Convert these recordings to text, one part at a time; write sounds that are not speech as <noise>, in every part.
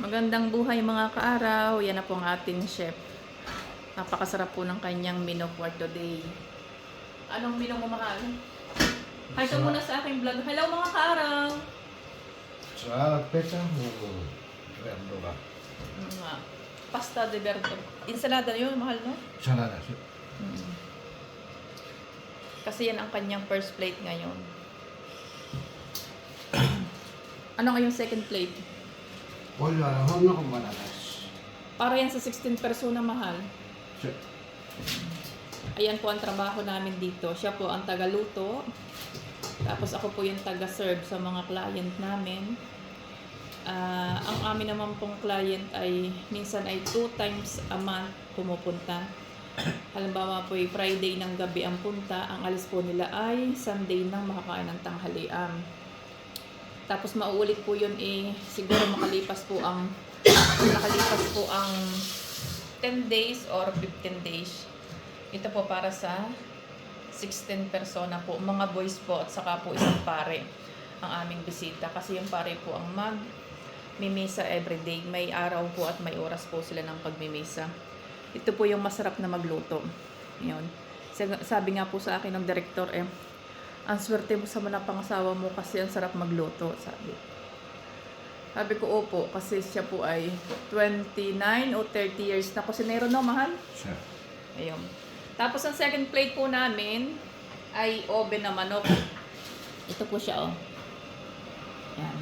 Magandang buhay mga kaaraw. Yan na po ang ating chef. Napakasarap po ng kanyang menu for today. Anong menu mo mahal? Hi ka muna sa aking vlog. Hello mga kaaraw! Sa pesa mo, verdura. Mm, nga. Pasta de verde. Ensalada yun, mahal no? Salada, sí. Mm. Kasi yan ang kanyang first plate ngayon. <clears throat> ano ngayong second plate? Wala, hono ko manalas. Para yan sa 16 persona mahal. Sí. Ayan po ang trabaho namin dito. Siya po ang tagaluto. Tapos ako po yung taga-serve sa mga client namin. Ah, ang amin naman pong client ay minsan ay two times a month pumupunta. <coughs> Halimbawa po ay Friday ng gabi ang punta. Ang alis po nila ay Sunday ng makakain ng tanghalian. Tapos mauulit po yun eh siguro makalipas po ang nakalipas po ang 10 days or 15 days. Ito po para sa 16 persona po, mga boys po at saka po isang pare ang aming bisita. Kasi yung pare po ang mag mimisa everyday. May araw po at may oras po sila ng pagmimisa. Ito po yung masarap na magluto. Yun. Sabi nga po sa akin ng director eh, ang swerte mo sa mga pangasawa mo kasi ang sarap magluto, sabi. Sabi ko, opo, kasi siya po ay 29 o 30 years na kusinero, no, mahal? Sí. Ayun. Tapos ang second plate po namin ay oven na manok. Ito po siya, oh. Yan.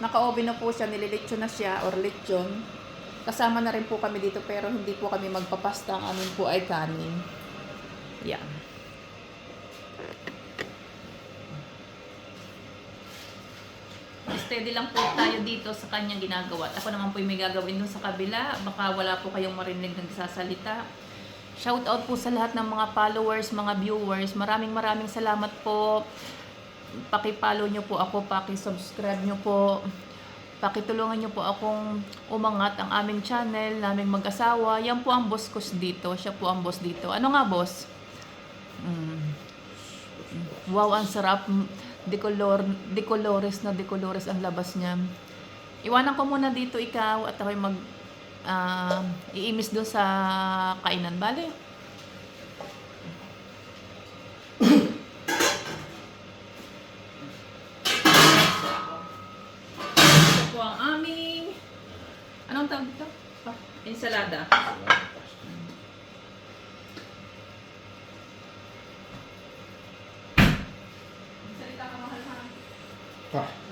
Naka-oven na po siya, nililitsyon na siya or lechon. Kasama na rin po kami dito pero hindi po kami magpapasta. Ang amin po ay kanin. Yan. Steady lang po tayo dito sa kanyang ginagawa. At Ako naman po yung may gagawin dun sa kabila. Baka wala po kayong marinig ng sasalita. Shout out po sa lahat ng mga followers, mga viewers. Maraming maraming salamat po. Paki-follow nyo po ako, paki-subscribe nyo po. Pakitulungan nyo po akong umangat ang aming channel, naming mag-asawa. Yan po ang boss ko dito. Siya po ang boss dito. Ano nga boss? Mm. Wow, ang sarap. Decolor, decolores na decolores ang labas niya. Iwanan ko muna dito ikaw at ako'y mag ah, iimis doon sa kainan. Bale. Po ang aming anong tawag dito? Pa, ensalada. Salita ka mahal ha. Pa.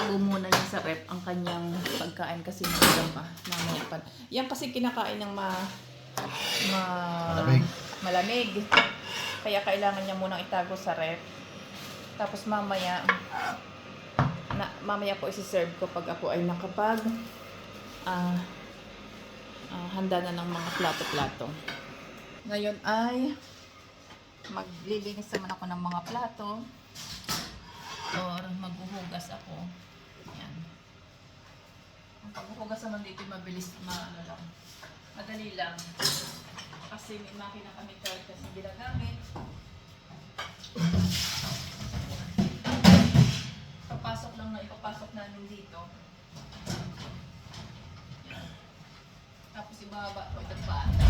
Itatago muna niya sa rep ang kanyang pagkain kasi nandiyan pa. Mamaya pa. Yan kasi kinakain ng ma, ma, Malamig. malamig. Kaya kailangan niya munang itago sa rep. Tapos mamaya, na, mamaya po isi-serve ko pag ako ay nakapag ah ah, handa na ng mga plato-plato. Ngayon ay maglilinis naman ako ng mga plato or maghuhugas ako. Yan. Ang paghuhugas naman dito mabilis, ma, ano lang, madali lang. Kasi may makina kami kahit kasi ginagamit. Papasok lang na ipapasok namin dito. Tapos ibaba ko itong paan.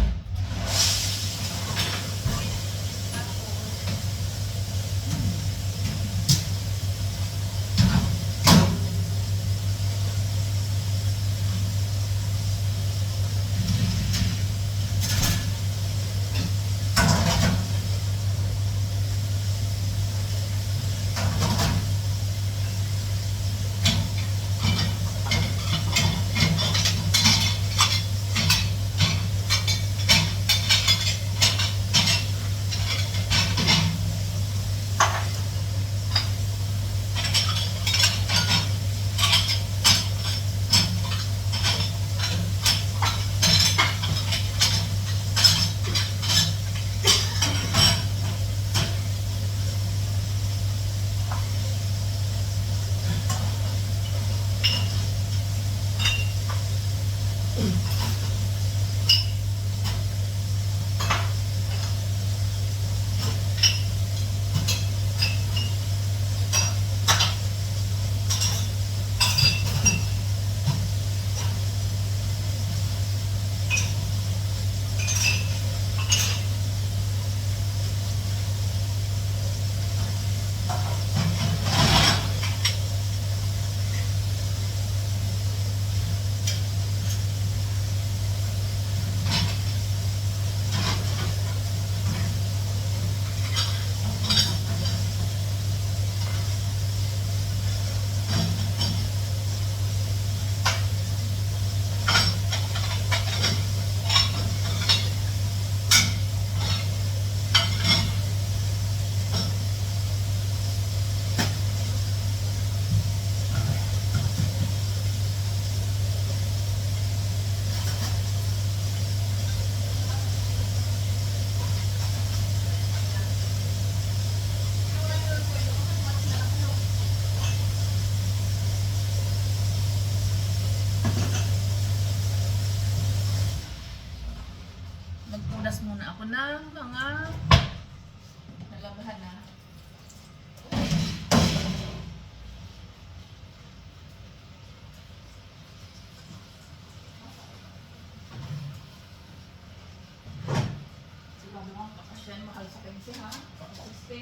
Kakasyan, mahal sa pensi ha? Pakasiste.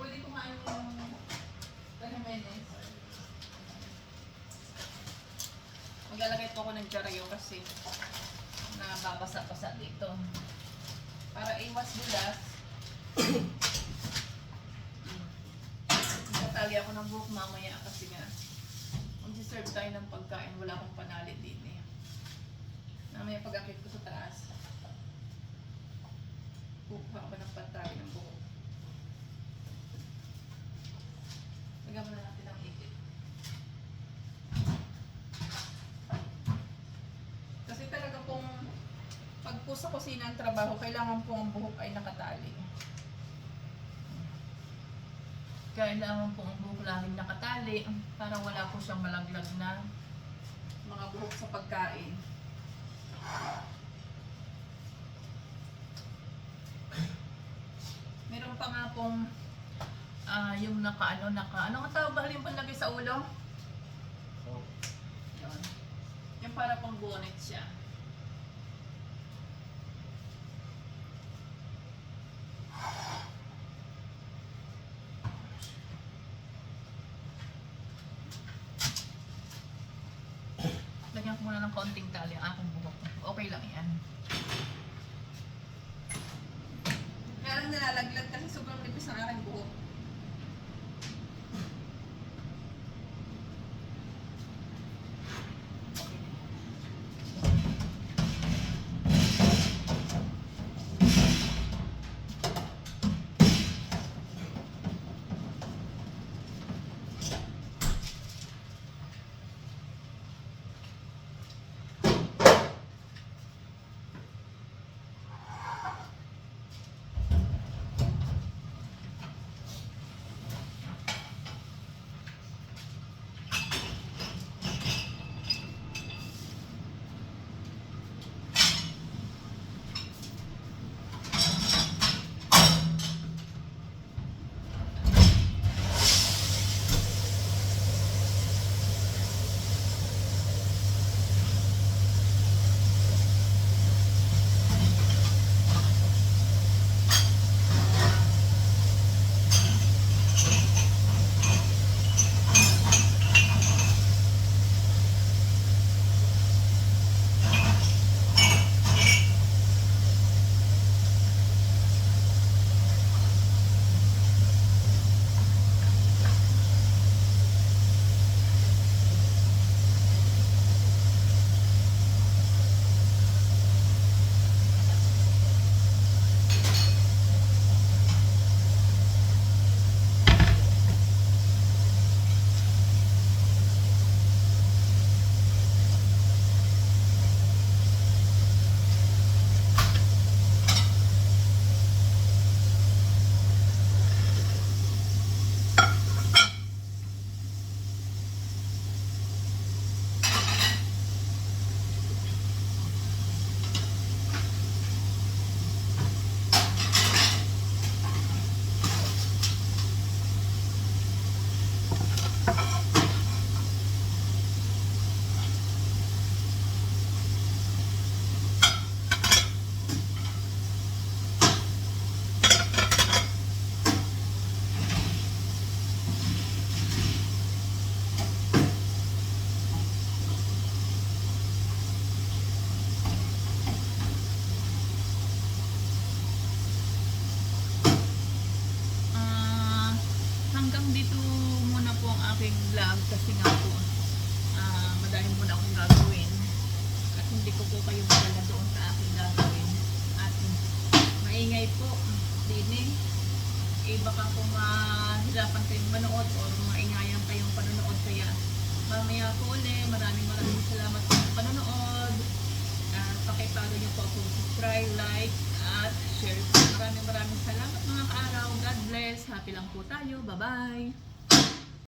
Pwede kumain yung Jimenez. Maglalagay po ako ng charayo kasi nababasa-basa dito. Para iwas bulas. Tatali ako ng buhok mamaya kasi nga mag-serve tayo ng pagkain. Wala akong panali din eh. Mamaya pag-akit ko sa taas. Kukuha ako ng pantali ng buhok. Lagyan muna natin ang ikit. Kasi talaga pong pag po sa kusina ang trabaho, kailangan po ang buhok ay nakatali. Kailangan po ang buhok laging nakatali para wala po siyang malaglag na mga buhok sa pagkain. Nga pong ah yung naka ano naka ano ang tawag ba yung panlagay sa ulo? Yun. Yung para pang bonnet siya. Lagyan ko muna ng konting tali vlog kasi nga po ah madami muna akong gagawin. At hindi ko po kayo madala doon sa aking gagawin. At maingay po din eh eh baka kung mahirapan kayong manood or maingayan kayong panonood. Kaya mamaya po ulit maraming maraming salamat sa panonood. At pakipalo niyo po ako. Subscribe, like at share maraming maraming salamat mga kaaraw. God bless. Happy lang po tayo. Bye bye